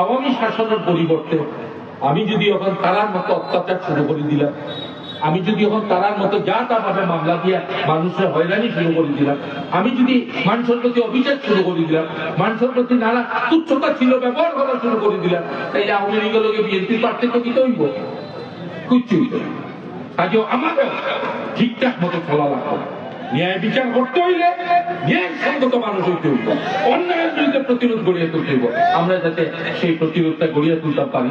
আওয়ামী শাসনের পরিবর্তে আমি যদি এখন তারার মতো অত্যাচার শুরু করে দিলাম, আমি যদি এখন তারার মতো যা তা ভাবে মামলা দিয়া মানুষের হয়রানি শুরু করে দিলাম, আমি যদি মানুষের প্রতি অভিযোগ শুরু করে দিলাম, মানুষের প্রতি নানা তুচ্ছতা ছিল, ব্যবহার করা শুরু করে দিলাম তাই আওয়ামী লীগের লোকে বিএনপির পার্থক্য কি হইব কিচ্ছু। কাজেও আমাদের ঠিকঠাক মতো চলা লাগবে ন্যায় বিচার করতে হইলে ন্যায় সঙ্গত মানুষ হইতে হইব। অন্যায়ের বিরুদ্ধে প্রতিরোধ গড়িয়ে তুলতে হইব। আমরা যাতে সেই প্রতিরোধটা গড়িয়ে তুলতে পারি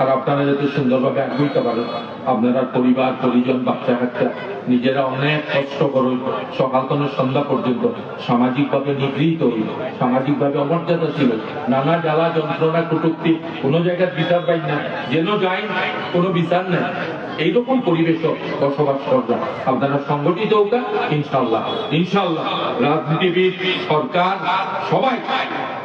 আর আপনারা যাতে সুন্দরভাবে আগুইতে পারেন, আপনারা পরিবার, পরিজন, বাচ্চা, কাচ্চা, নিজেরা অনেক কষ্ট করুন সকাল থেকে সন্ধ্যা পর্যন্ত সামাজিকভাবে নিগৃহীত হইল, সামাজিকভাবে অমর্যাদা ছিল। নানা জ্বালা যন্ত্রণা, কটুক্তি, কোনো জায়গায় বিচার পাই না। যেন যাই, কোনো বিচার নেই। এইরকম পরিবেশ বসবাস করবেন আপনারা সংগঠিত হোক ইনশাল্লাহ ইনশাল্লাহ রাজনীতিবিদ, সরকার, সবাই।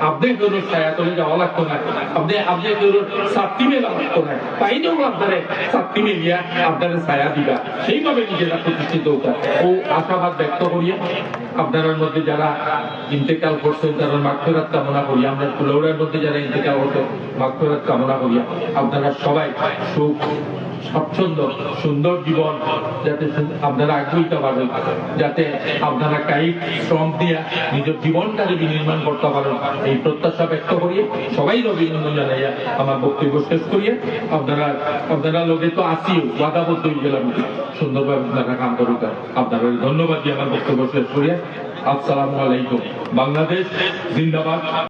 আপনি ধরুন ছায়াতলে যাওয়া লাগতো না। আপনি আপনি ধরুন সাতটি মেলা লাগতো না। তাইলেও আপনারা সাতটি মেলিয়া আপনারা ছায়া দিবা। সেইভাবে নিজেরা প্রতিষ্ঠিত হোক ও আশাবাদ ব্যক্ত করিয়া আপনার মধ্যে যারা ইন্তেকাল করছেন, তারা মাগফিরাত কামনা করি। আমরা কুলৌড়ার মধ্যে যারা ইন্তেকাল হতো মাগফিরাত কামনা করিয়া আপনারা সবাই সুখ, স্বচ্ছন্দ, সুন্দর জীবন যাতে আপনারা আগ্রহিত পারেন যাতে আপনারা কায়িক শ্রম দিয়া নিজের জীবনটাকে বিনির্মাণ করতে পারেন। এই প্রত্যাশা ব্যক্ত করিয়ে সবাই অভিনন্দন জানাইয়া আমার বক্তব্য শেষ করিয়ে আপনারা আপনারা লোকে তো আসিও বাধাবদ্ধ হয়ে গেলাম। সুন্দরভাবে আপনারা কাম করুন আপনাদের ধন্যবাদ দিয়ে আমার বক্তব্য শেষ করিয়া। আসসালামু আলাইকুম। বাংলাদেশ জিন্দাবাদ।